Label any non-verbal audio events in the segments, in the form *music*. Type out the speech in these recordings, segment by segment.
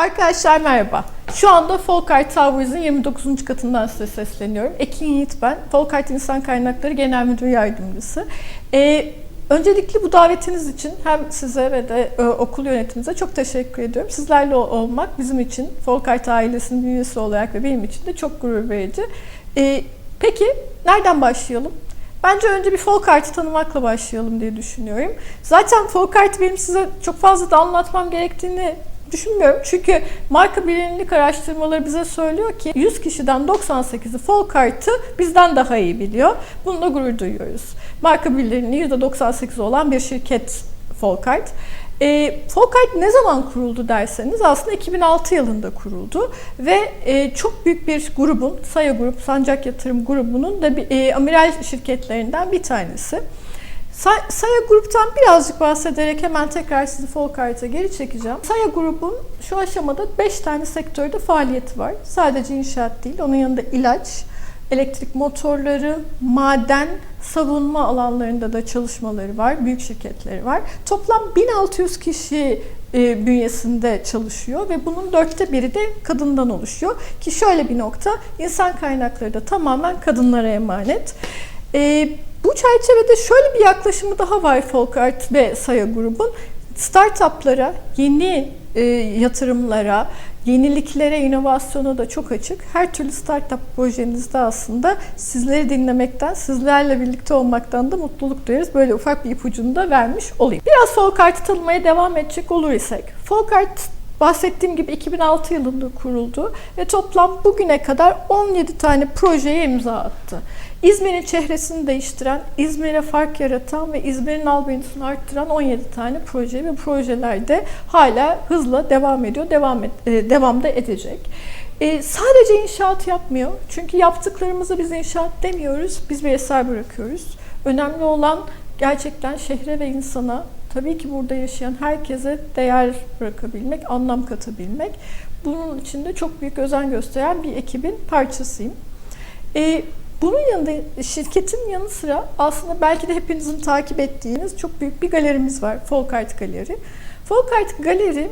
Arkadaşlar merhaba. Şu anda Folkart Towers'ın 29. katından size sesleniyorum. Ekin Yiğit ben. Folkart İnsan Kaynakları Genel Müdür Yardımcısı. Ee, öncelikle bu davetiniz için hem size ve de e, okul yönetiminize çok teşekkür ediyorum. Sizlerle ol- olmak bizim için, Folkart ailesinin üyesi olarak ve benim için de çok gurur verici. Ee, peki nereden başlayalım? Bence önce bir folk art'ı tanımakla başlayalım diye düşünüyorum. Zaten folk art benim size çok fazla da anlatmam gerektiğini düşünmüyorum. Çünkü marka bilinirlik araştırmaları bize söylüyor ki 100 kişiden 98'i folk art'ı bizden daha iyi biliyor. Bununla gurur duyuyoruz. Marka bilinirliği %98 olan bir şirket folk art. E, Folkart ne zaman kuruldu derseniz aslında 2006 yılında kuruldu ve e, çok büyük bir grubun, Saya Grup, Sancak Yatırım grubunun da bir, e, amiral şirketlerinden bir tanesi. Sa- Saya Grup'tan birazcık bahsederek hemen tekrar sizi Folkart'a geri çekeceğim. Saya Grup'un şu aşamada 5 tane sektörde faaliyeti var. Sadece inşaat değil, onun yanında ilaç, elektrik motorları, maden, savunma alanlarında da çalışmaları var, büyük şirketleri var. Toplam 1600 kişi e, bünyesinde çalışıyor ve bunun dörtte biri de kadından oluşuyor. Ki şöyle bir nokta, insan kaynakları da tamamen kadınlara emanet. E, bu çerçevede şöyle bir yaklaşımı daha var Folkart ve Saya grubun. Startuplara, yeni e, yatırımlara, yeniliklere, inovasyona da çok açık. Her türlü startup projenizde aslında sizleri dinlemekten, sizlerle birlikte olmaktan da mutluluk duyarız. Böyle ufak bir ipucunu da vermiş olayım. Biraz Folkart'ı tanımaya devam edecek olur isek. Folkart bahsettiğim gibi 2006 yılında kuruldu ve toplam bugüne kadar 17 tane projeye imza attı. İzmir'in çehresini değiştiren, İzmir'e fark yaratan ve İzmir'in albenisini arttıran 17 tane proje ve projelerde hala hızla devam ediyor, devam et, e, devam da edecek. E, sadece inşaat yapmıyor. Çünkü yaptıklarımızı biz inşaat demiyoruz, biz bir eser bırakıyoruz. Önemli olan gerçekten şehre ve insana, tabii ki burada yaşayan herkese değer bırakabilmek, anlam katabilmek. Bunun için de çok büyük özen gösteren bir ekibin parçasıyım. E, bunun yanında şirketin yanı sıra aslında belki de hepinizin takip ettiğiniz çok büyük bir galerimiz var. Folkart Galeri. Folkart Galeri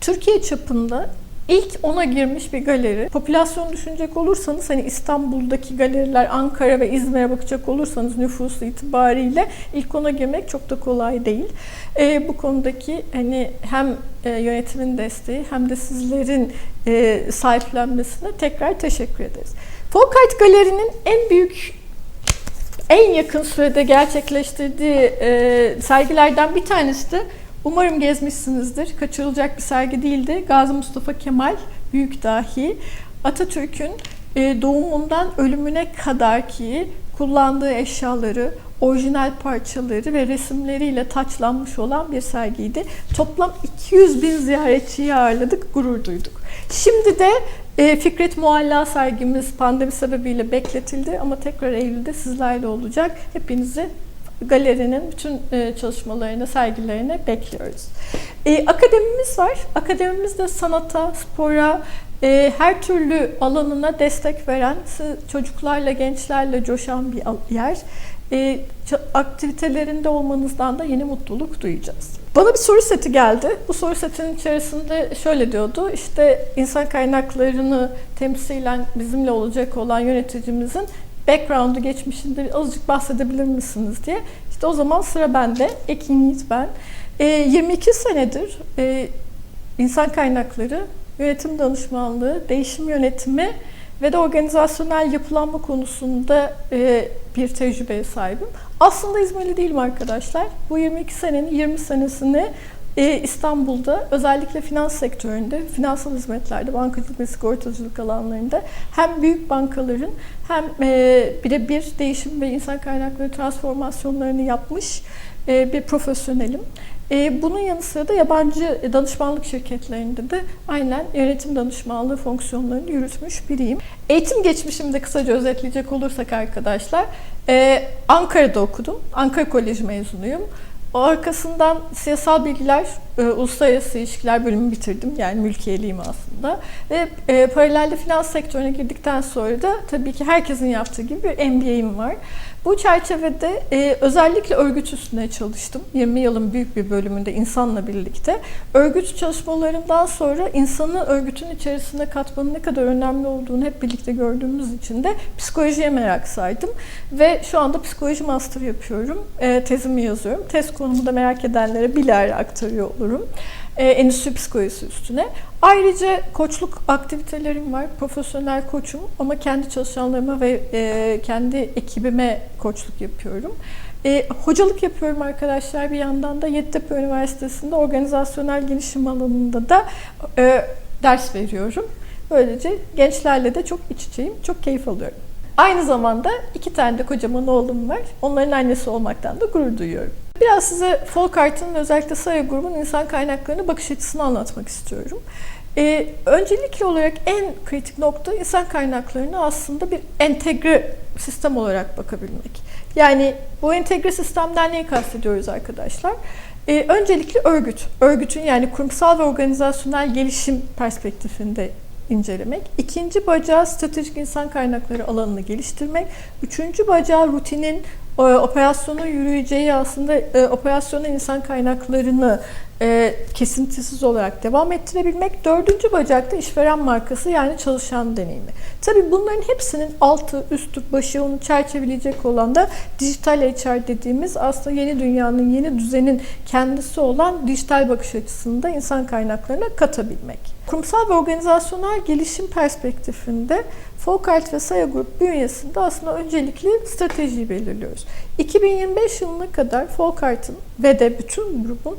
Türkiye çapında ilk ona girmiş bir galeri. Popülasyon düşünecek olursanız hani İstanbul'daki galeriler Ankara ve İzmir'e bakacak olursanız nüfus itibariyle ilk ona girmek çok da kolay değil. Ee, bu konudaki hani hem e, yönetimin desteği hem de sizlerin e, sahiplenmesine tekrar teşekkür ederiz. Folkart Galeri'nin en büyük en yakın sürede gerçekleştirdiği e, sergilerden bir tanesi de umarım gezmişsinizdir. Kaçırılacak bir sergi değildi. Gazi Mustafa Kemal Büyük Dahi Atatürk'ün e, doğumundan ölümüne kadar ki kullandığı eşyaları, orijinal parçaları ve resimleriyle taçlanmış olan bir sergiydi. Toplam 200 bin ziyaretçiyi ağırladık, gurur duyduk. Şimdi de e, Fikret Mualla sergimiz pandemi sebebiyle bekletildi ama tekrar Eylül'de sizlerle olacak. Hepinizi galerinin bütün e, çalışmalarını, sergilerini bekliyoruz. E, akademimiz var. Akademimiz de sanata, spora, her türlü alanına destek veren, çocuklarla, gençlerle coşan bir yer. Aktivitelerinde olmanızdan da yeni mutluluk duyacağız. Bana bir soru seti geldi. Bu soru setinin içerisinde şöyle diyordu. İşte insan kaynaklarını temsilen bizimle olacak olan yöneticimizin background'u geçmişinde azıcık bahsedebilir misiniz diye. İşte o zaman sıra bende. Ekin Yiğit ben. E, 22 senedir e, insan kaynakları, yönetim danışmanlığı, değişim yönetimi ve de organizasyonel yapılanma konusunda e, bir tecrübeye sahibim. Aslında İzmirli değilim arkadaşlar. Bu 22 senenin 20 senesini e, İstanbul'da özellikle finans sektöründe, finansal hizmetlerde, bankacılık ve sigortacılık alanlarında hem büyük bankaların hem e, birebir değişim ve insan kaynakları transformasyonlarını yapmış e, bir profesyonelim. E, bunun yanı sıra da yabancı danışmanlık şirketlerinde de aynen yönetim danışmanlığı fonksiyonlarını yürütmüş biriyim. Eğitim geçmişimi de kısaca özetleyecek olursak arkadaşlar, e, Ankara'da okudum. Ankara Koleji mezunuyum. O arkasından siyasal bilgiler e, uluslararası ilişkiler bölümü bitirdim. Yani mülkiyeliyim aslında. Ve e, paralelde finans sektörüne girdikten sonra da tabii ki herkesin yaptığı gibi bir MBA'im var. Bu çerçevede e, özellikle örgüt üstüne çalıştım. 20 yılın büyük bir bölümünde insanla birlikte. Örgüt çalışmalarından sonra insanın örgütün içerisinde katmanın ne kadar önemli olduğunu hep birlikte gördüğümüz için de psikolojiye merak saydım. Ve şu anda psikoloji master yapıyorum. E, tezimi yazıyorum. Tez konumu da merak edenlere bilahare aktarıyor olurum e, endüstri psikolojisi üstüne. Ayrıca koçluk aktivitelerim var. Profesyonel koçum ama kendi çalışanlarıma ve e, kendi ekibime koçluk yapıyorum. E, hocalık yapıyorum arkadaşlar bir yandan da Yeditepe Üniversitesi'nde organizasyonel gelişim alanında da e, ders veriyorum. Böylece gençlerle de çok iç içeyim, çok keyif alıyorum. Aynı zamanda iki tane de kocaman oğlum var. Onların annesi olmaktan da gurur duyuyorum. Biraz size Folkart'ın özellikle Saya grubun insan kaynaklarına bakış açısını anlatmak istiyorum. Ee, öncelikli olarak en kritik nokta insan kaynaklarına aslında bir entegre sistem olarak bakabilmek. Yani bu entegre sistemden neyi kastediyoruz arkadaşlar? Ee, öncelikle örgüt. Örgütün yani kurumsal ve organizasyonel gelişim perspektifinde incelemek. İkinci bacağı stratejik insan kaynakları alanını geliştirmek. Üçüncü bacağı rutinin operasyonun yürüyeceği aslında e, operasyonun insan kaynaklarını e, kesintisiz olarak devam ettirebilmek. Dördüncü bacakta işveren markası yani çalışan deneyimi. Tabii bunların hepsinin altı, üstü, başı onu çerçeveleyecek olan da dijital HR dediğimiz aslında yeni dünyanın, yeni düzenin kendisi olan dijital bakış açısında insan kaynaklarına katabilmek. Kurumsal ve organizasyonel gelişim perspektifinde Folkart ve Saya Grup bünyesinde aslında öncelikli stratejiyi belirliyoruz. 2025 yılına kadar Folkart'ın ve de bütün grubun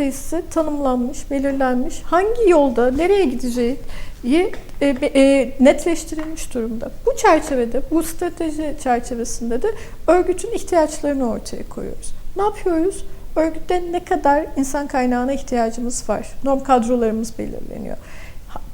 stratejisi tanımlanmış, belirlenmiş. Hangi yolda, nereye gideceği e, e, netleştirilmiş durumda. Bu çerçevede, bu strateji çerçevesinde de örgütün ihtiyaçlarını ortaya koyuyoruz. Ne yapıyoruz? Örgütte ne kadar insan kaynağına ihtiyacımız var? Norm kadrolarımız belirleniyor.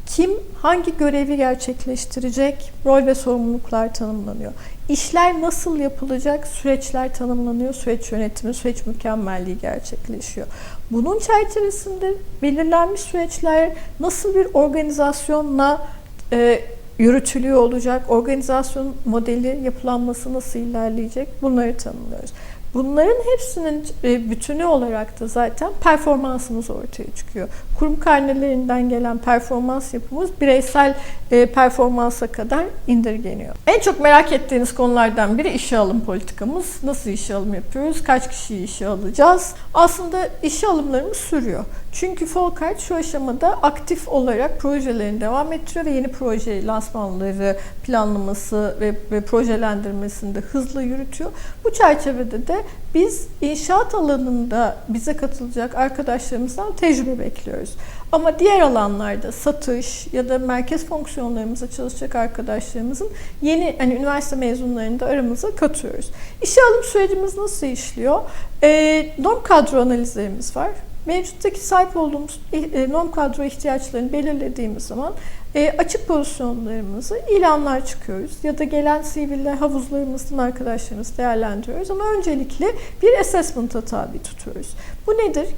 Kim hangi görevi gerçekleştirecek? Rol ve sorumluluklar tanımlanıyor. İşler nasıl yapılacak? Süreçler tanımlanıyor. Süreç yönetimi, süreç mükemmelliği gerçekleşiyor. Bunun çerçevesinde belirlenmiş süreçler nasıl bir organizasyonla e, yürütülüyor olacak? Organizasyon modeli yapılanması nasıl ilerleyecek? Bunları tanımlıyoruz. Bunların hepsinin e, bütünü olarak da zaten performansımız ortaya çıkıyor. Kurum karnelerinden gelen performans yapımız bireysel e, performansa kadar indirgeniyor. En çok merak ettiğiniz konulardan biri işe alım politikamız. Nasıl işe alım yapıyoruz? Kaç kişiyi işe alacağız? Aslında işe alımlarımız sürüyor. Çünkü Folkart şu aşamada aktif olarak projelerini devam ettiriyor ve yeni proje lansmanları, planlaması ve, ve projelendirmesini de hızlı yürütüyor. Bu çerçevede de biz inşaat alanında bize katılacak arkadaşlarımızdan tecrübe bekliyoruz. Ama diğer alanlarda satış ya da merkez fonksiyonlarımıza çalışacak arkadaşlarımızın yeni hani üniversite mezunlarını da aramıza katıyoruz. İşe alım sürecimiz nasıl işliyor? E, norm kadro analizlerimiz var mevcuttaki sahip olduğumuz e, norm kadro ihtiyaçlarını belirlediğimiz zaman e, açık pozisyonlarımızı ilanlar çıkıyoruz ya da gelen CV'ler havuzlarımızdan arkadaşlarımız değerlendiriyoruz ama öncelikle bir assessment'a tabi tutuyoruz. Bu nedir?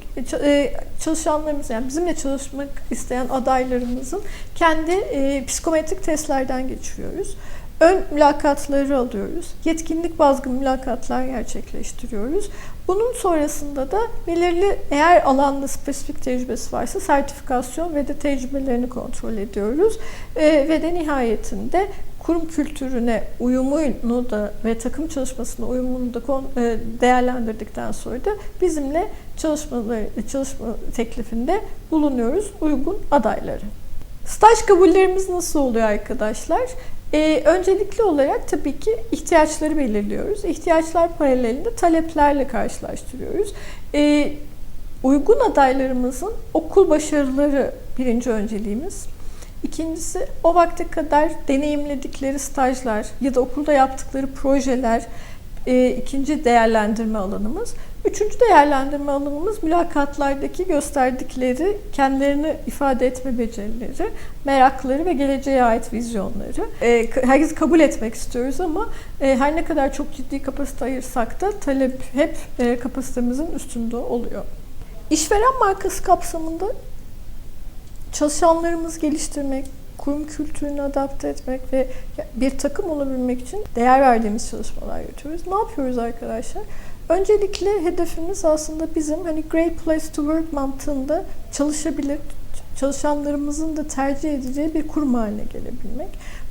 E, çalışanlarımız yani bizimle çalışmak isteyen adaylarımızın kendi psikometrik testlerden geçiyoruz. Ön mülakatları alıyoruz. Yetkinlik bazlı mülakatlar gerçekleştiriyoruz. Bunun sonrasında da belirli eğer alanda spesifik tecrübesi varsa sertifikasyon ve de tecrübelerini kontrol ediyoruz. E, ve de nihayetinde kurum kültürüne uyumunu da ve takım çalışmasına uyumunu da e, değerlendirdikten sonra da bizimle çalışmaları, çalışma teklifinde bulunuyoruz uygun adayları. Staj kabullerimiz nasıl oluyor arkadaşlar? Ee, öncelikli olarak tabii ki ihtiyaçları belirliyoruz. İhtiyaçlar paralelinde taleplerle karşılaştırıyoruz. Ee, uygun adaylarımızın okul başarıları birinci önceliğimiz. İkincisi o vakte kadar deneyimledikleri stajlar ya da okulda yaptıkları projeler e, ikinci değerlendirme alanımız. Üçüncü değerlendirme alanımız mülakatlardaki gösterdikleri, kendilerini ifade etme becerileri, merakları ve geleceğe ait vizyonları. E, herkes kabul etmek istiyoruz ama e, her ne kadar çok ciddi kapasite ayırsak da talep hep e, kapasitemizin üstünde oluyor. İşveren markası kapsamında çalışanlarımızı geliştirmek, kurum kültürünü adapte etmek ve bir takım olabilmek için değer verdiğimiz çalışmalar yapıyoruz. Ne yapıyoruz arkadaşlar? Öncelikle hedefimiz aslında bizim hani Great Place to Work mantığında çalışabilir, çalışanlarımızın da tercih edeceği bir kurum haline gelebilmek.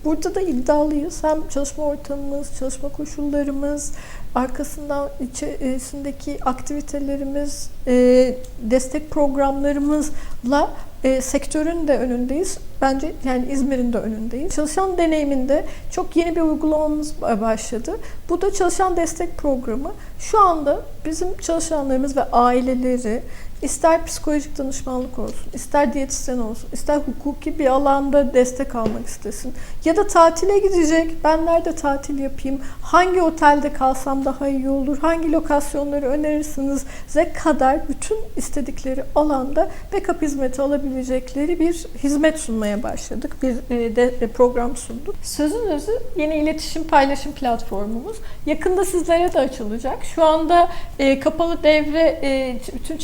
Burada da iddialıyız. Hem çalışma ortamımız, çalışma koşullarımız, arkasından içerisindeki aktivitelerimiz, destek programlarımızla e, sektörün de önündeyiz. Bence yani İzmir'in de önündeyiz. Çalışan deneyiminde çok yeni bir uygulamamız başladı. Bu da çalışan destek programı. Şu anda bizim çalışanlarımız ve aileleri ister psikolojik danışmanlık olsun, ister diyetisyen olsun, ister hukuki bir alanda destek almak istesin ya da tatile gidecek, ben nerede tatil yapayım, hangi otelde kalsam daha iyi olur, hangi lokasyonları önerirsiniz ze kadar bütün istedikleri alanda backup hizmeti alabilecekleri bir hizmet sunmaya başladık. Bir e, e, program sunduk. Sözün özü yeni iletişim paylaşım platformumuz. Yakında sizlere de açılacak. Şu anda e, kapalı devre bütün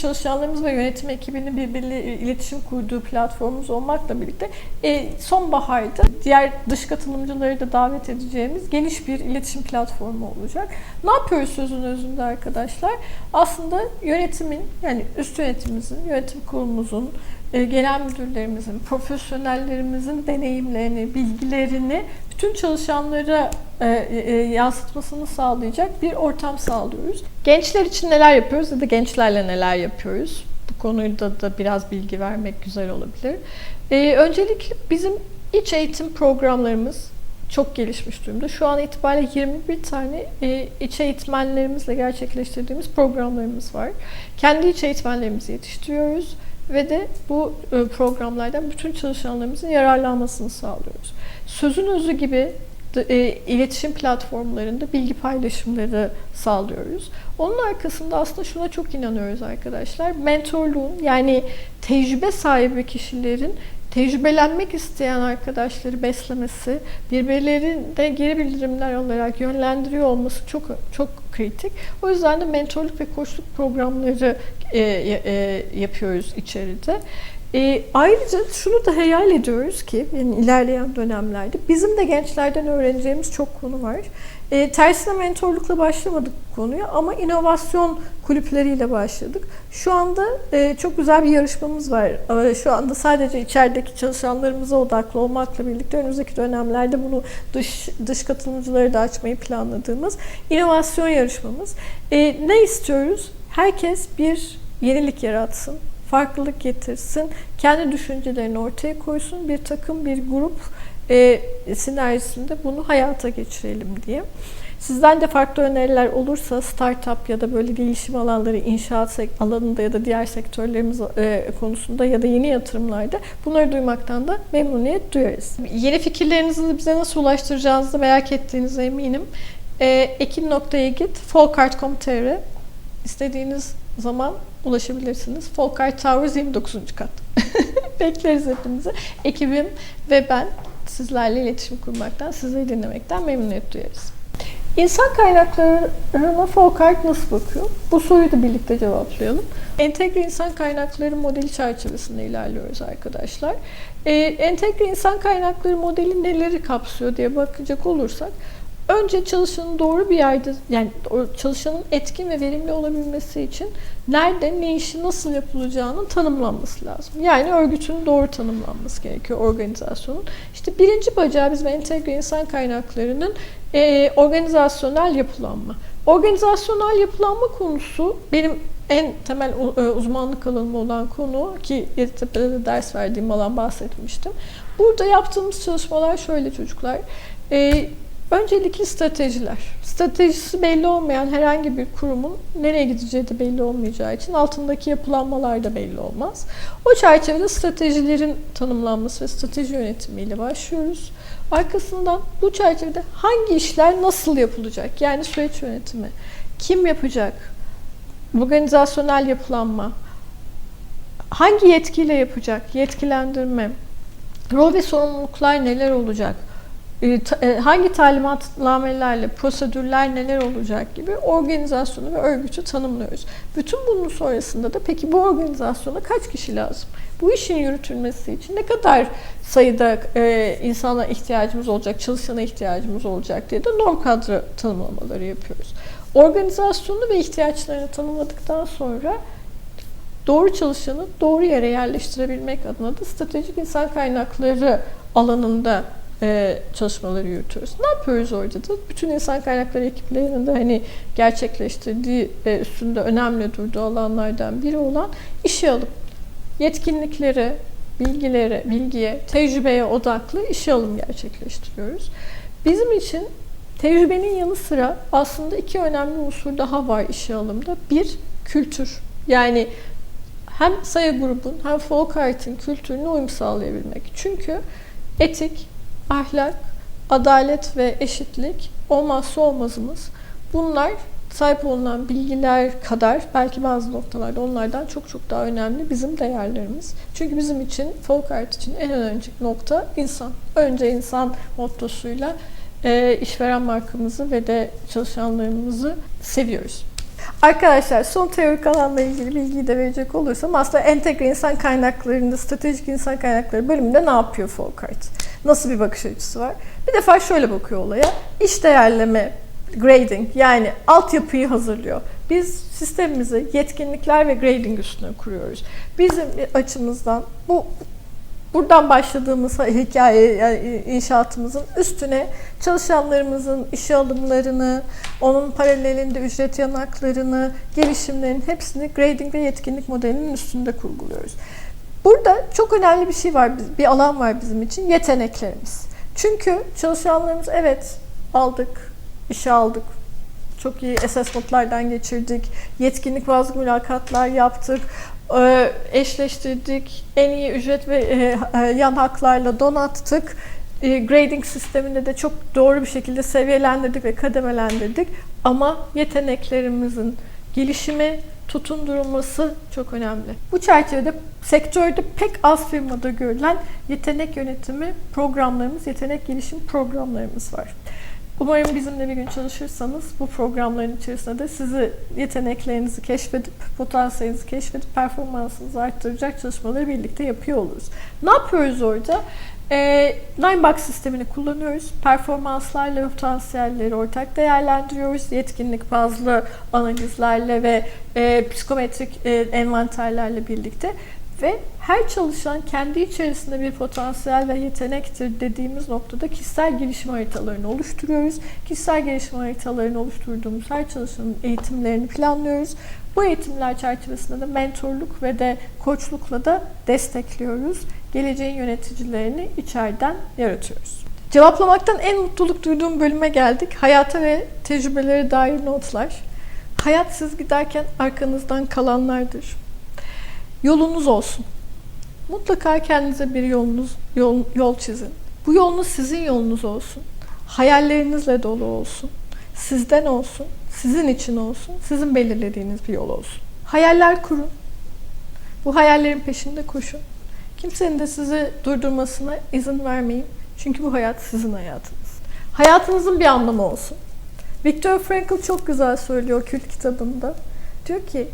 çalışanlarımız ve yönetim ekibinin birbiriyle iletişim kurduğu platformumuz olmakla birlikte e, sonbaharda diğer dış katılımcıları da davet edeceğimiz geniş bir iletişim platformu olacak. Ne yapıyoruz sözün özünde arkadaşlar? Aslında yönetimin yani üst yönetimimizin, yönetim kurulumuzun, e, genel müdürlerimizin, profesyonellerimizin deneyimlerini, bilgilerini bütün çalışanlara e, e, yansıtmasını sağlayacak bir ortam sağlıyoruz. Gençler için neler yapıyoruz ya da gençlerle neler yapıyoruz? Bu konuda da biraz bilgi vermek güzel olabilir. Öncelikle bizim iç eğitim programlarımız çok gelişmiş durumda. Şu an itibariyle 21 tane iç eğitmenlerimizle gerçekleştirdiğimiz programlarımız var. Kendi iç eğitmenlerimizi yetiştiriyoruz ve de bu e, programlardan bütün çalışanlarımızın yararlanmasını sağlıyoruz. Sözün özü gibi e, iletişim platformlarında bilgi paylaşımları sağlıyoruz. Onun arkasında aslında şuna çok inanıyoruz arkadaşlar. Mentorluğun yani tecrübe sahibi kişilerin tecrübelenmek isteyen arkadaşları beslemesi, birbirlerinde geri bildirimler alarak yönlendiriyor olması çok çok kritik. O yüzden de mentorluk ve koçluk programları e, e, yapıyoruz içeride. E, ayrıca şunu da hayal ediyoruz ki yani ilerleyen dönemlerde bizim de gençlerden öğreneceğimiz çok konu var. E, tersine mentorlukla başlamadık konuya ama inovasyon kulüpleriyle başladık. Şu anda e, çok güzel bir yarışmamız var. E, şu anda sadece içerideki çalışanlarımıza odaklı olmakla birlikte önümüzdeki dönemlerde bunu dış dış katılımcıları da açmayı planladığımız inovasyon yarışmamız. E, ne istiyoruz? Herkes bir yenilik yaratsın, farklılık getirsin, kendi düşüncelerini ortaya koysun, bir takım, bir grup e, sinerjisinde bunu hayata geçirelim diye. Sizden de farklı öneriler olursa startup ya da böyle gelişim alanları inşaat alanında ya da diğer sektörlerimiz e, konusunda ya da yeni yatırımlarda bunları duymaktan da memnuniyet duyarız. Yeni fikirlerinizi bize nasıl ulaştıracağınızı merak ettiğinize eminim. E, Ekin.egit, folkart.com.tr istediğiniz zaman ulaşabilirsiniz. Folkart Towers 29. kat. *laughs* Bekleriz hepinizi. Ekibim ve ben sizlerle iletişim kurmaktan, sizleri dinlemekten memnuniyet duyarız. İnsan kaynaklarına Folkart nasıl bakıyor? Bu soruyu da birlikte cevaplayalım. Entegre insan kaynakları modeli çerçevesinde ilerliyoruz arkadaşlar. Ee, entegre insan kaynakları modeli neleri kapsıyor diye bakacak olursak Önce çalışanın doğru bir yerde yani çalışanın etkin ve verimli olabilmesi için nerede ne işi nasıl yapılacağının tanımlanması lazım. Yani örgütün doğru tanımlanması gerekiyor organizasyonun. İşte birinci bacağı bizim entegre insan kaynaklarının e, organizasyonel yapılanma. Organizasyonel yapılanma konusu benim en temel e, uzmanlık alanım olan konu ki Yeditepe'de de ders verdiğim alan bahsetmiştim. Burada yaptığımız çalışmalar şöyle çocuklar. E, Öncelikli stratejiler. Stratejisi belli olmayan herhangi bir kurumun nereye gideceği de belli olmayacağı için altındaki yapılanmalar da belli olmaz. O çerçevede stratejilerin tanımlanması ve strateji yönetimiyle başlıyoruz. Arkasından bu çerçevede hangi işler nasıl yapılacak? Yani süreç yönetimi. Kim yapacak? Organizasyonel yapılanma. Hangi yetkiyle yapacak? Yetkilendirme. Rol ve sorumluluklar neler olacak? E, e, hangi talimatnamelerle, prosedürler neler olacak gibi organizasyonu ve örgütü tanımlıyoruz. Bütün bunun sonrasında da peki bu organizasyona kaç kişi lazım? Bu işin yürütülmesi için ne kadar sayıda e, insana ihtiyacımız olacak, çalışana ihtiyacımız olacak diye de norm kadro tanımlamaları yapıyoruz. Organizasyonu ve ihtiyaçlarını tanımladıktan sonra doğru çalışanı doğru yere yerleştirebilmek adına da stratejik insan kaynakları alanında e, çalışmaları yürütüyoruz. Ne yapıyoruz orada da? Bütün insan kaynakları ekiplerinin de hani gerçekleştirdiği ve üstünde önemli durduğu alanlardan biri olan işe alım. Yetkinlikleri, bilgilere, bilgiye, tecrübeye odaklı işe alım gerçekleştiriyoruz. Bizim için tecrübenin yanı sıra aslında iki önemli unsur daha var işe alımda. Bir, kültür. Yani hem Saya grubun hem Folkart'ın kültürüne uyum sağlayabilmek. Çünkü etik, ahlak, adalet ve eşitlik olmazsa olmazımız. Bunlar sahip olunan bilgiler kadar belki bazı noktalarda onlardan çok çok daha önemli bizim değerlerimiz. Çünkü bizim için Folkart için en önemli nokta insan. Önce insan mottosuyla e, işveren markamızı ve de çalışanlarımızı seviyoruz. Arkadaşlar son teorik alanla ilgili bilgiyi de verecek olursam aslında entegre insan kaynaklarında stratejik insan kaynakları bölümünde ne yapıyor Folkart? Nasıl bir bakış açısı var? Bir defa şöyle bakıyor olaya. İş değerleme, grading yani altyapıyı hazırlıyor. Biz sistemimizi yetkinlikler ve grading üstüne kuruyoruz. Bizim açımızdan bu buradan başladığımız hikaye yani inşaatımızın üstüne çalışanlarımızın işe alımlarını, onun paralelinde ücret yanaklarını, gelişimlerin hepsini grading ve yetkinlik modelinin üstünde kurguluyoruz. Burada çok önemli bir şey var, bir alan var bizim için, yeteneklerimiz. Çünkü çalışanlarımız evet aldık, işe aldık, çok iyi assessment'lardan geçirdik, yetkinlik bazı mülakatlar yaptık, e, eşleştirdik, en iyi ücret ve e, yan haklarla donattık. E, Grading sisteminde de çok doğru bir şekilde seviyelendirdik ve kademelendirdik. Ama yeteneklerimizin gelişimi, tutundurulması çok önemli. Bu çerçevede sektörde pek az firmada görülen yetenek yönetimi programlarımız, yetenek gelişim programlarımız var. Umarım bizimle bir gün çalışırsanız bu programların içerisinde de sizi yeteneklerinizi keşfedip, potansiyelinizi keşfedip performansınızı arttıracak çalışmaları birlikte yapıyor oluruz. Ne yapıyoruz orada? E, Linebox sistemini kullanıyoruz. Performanslarla potansiyelleri ortak değerlendiriyoruz. Yetkinlik bazlı analizlerle ve e, psikometrik e, envanterlerle birlikte ve her çalışan kendi içerisinde bir potansiyel ve yetenektir dediğimiz noktada kişisel gelişim haritalarını oluşturuyoruz. Kişisel gelişim haritalarını oluşturduğumuz her çalışanın eğitimlerini planlıyoruz. Bu eğitimler çerçevesinde de mentorluk ve de koçlukla da destekliyoruz. Geleceğin yöneticilerini içeriden yaratıyoruz. Cevaplamaktan en mutluluk duyduğum bölüme geldik. Hayata ve tecrübelere dair notlar. Hayat siz giderken arkanızdan kalanlardır yolunuz olsun. Mutlaka kendinize bir yolunuz yol, yol çizin. Bu yolunuz sizin yolunuz olsun. Hayallerinizle dolu olsun. Sizden olsun, sizin için olsun, sizin belirlediğiniz bir yol olsun. Hayaller kurun. Bu hayallerin peşinde koşun. Kimsenin de sizi durdurmasına izin vermeyin. Çünkü bu hayat sizin hayatınız. Hayatınızın bir anlamı olsun. Viktor Frankl çok güzel söylüyor kült kitabında. Diyor ki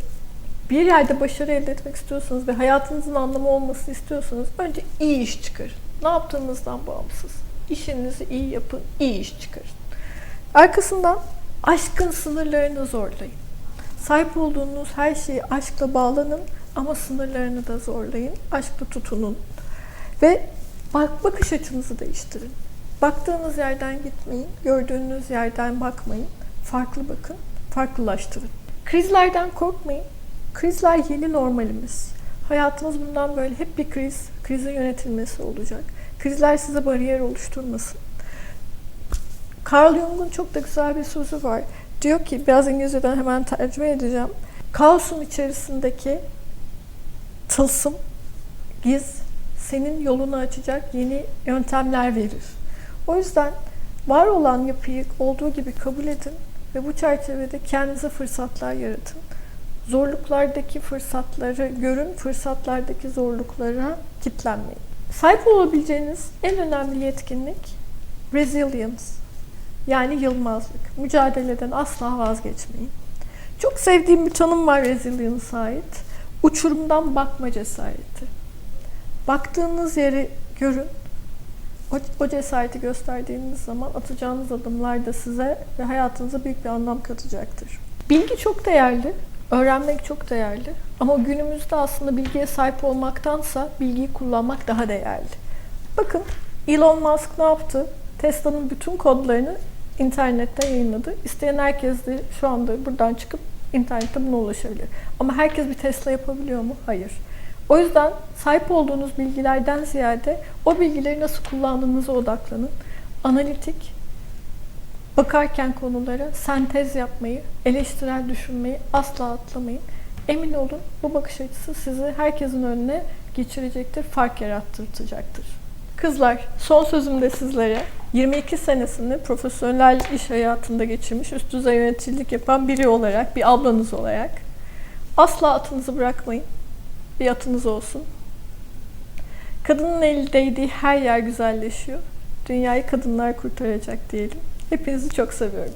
bir yerde başarı elde etmek istiyorsanız ve hayatınızın anlamı olmasını istiyorsanız önce iyi iş çıkarın. Ne yaptığınızdan bağımsız. İşinizi iyi yapın, iyi iş çıkarın. Arkasından aşkın sınırlarını zorlayın. Sahip olduğunuz her şeyi aşkla bağlanın ama sınırlarını da zorlayın. Aşkla tutunun. Ve bak bakış açınızı değiştirin. Baktığınız yerden gitmeyin, gördüğünüz yerden bakmayın. Farklı bakın, farklılaştırın. Krizlerden korkmayın. Krizler yeni normalimiz. Hayatımız bundan böyle hep bir kriz, krizin yönetilmesi olacak. Krizler size bariyer oluşturmasın. Carl Jung'un çok da güzel bir sözü var. Diyor ki, biraz İngilizceden hemen tercüme edeceğim. Kaosun içerisindeki tılsım, giz, senin yolunu açacak yeni yöntemler verir. O yüzden var olan yapıyı olduğu gibi kabul edin ve bu çerçevede kendinize fırsatlar yaratın zorluklardaki fırsatları görün, fırsatlardaki zorluklara kitlenmeyin. Sahip olabileceğiniz en önemli yetkinlik resilience yani yılmazlık. Mücadeleden asla vazgeçmeyin. Çok sevdiğim bir tanım var resilience'a ait. Uçurumdan bakma cesareti. Baktığınız yeri görün. O, o cesareti gösterdiğiniz zaman atacağınız adımlar da size ve hayatınıza büyük bir anlam katacaktır. Bilgi çok değerli, öğrenmek çok değerli. Ama günümüzde aslında bilgiye sahip olmaktansa bilgiyi kullanmak daha değerli. Bakın Elon Musk ne yaptı? Tesla'nın bütün kodlarını internette yayınladı. İsteyen herkes de şu anda buradan çıkıp internette buna ulaşabilir. Ama herkes bir Tesla yapabiliyor mu? Hayır. O yüzden sahip olduğunuz bilgilerden ziyade o bilgileri nasıl kullandığınıza odaklanın. Analitik, bakarken konulara sentez yapmayı, eleştirel düşünmeyi asla atlamayın. Emin olun bu bakış açısı sizi herkesin önüne geçirecektir, fark yarattıracaktır. Kızlar, son sözüm de sizlere. 22 senesini profesyonel iş hayatında geçirmiş, üst düzey yöneticilik yapan biri olarak, bir ablanız olarak asla atınızı bırakmayın. Bir atınız olsun. Kadının eli değdiği her yer güzelleşiyor. Dünyayı kadınlar kurtaracak diyelim. Hepinizi çok seviyorum.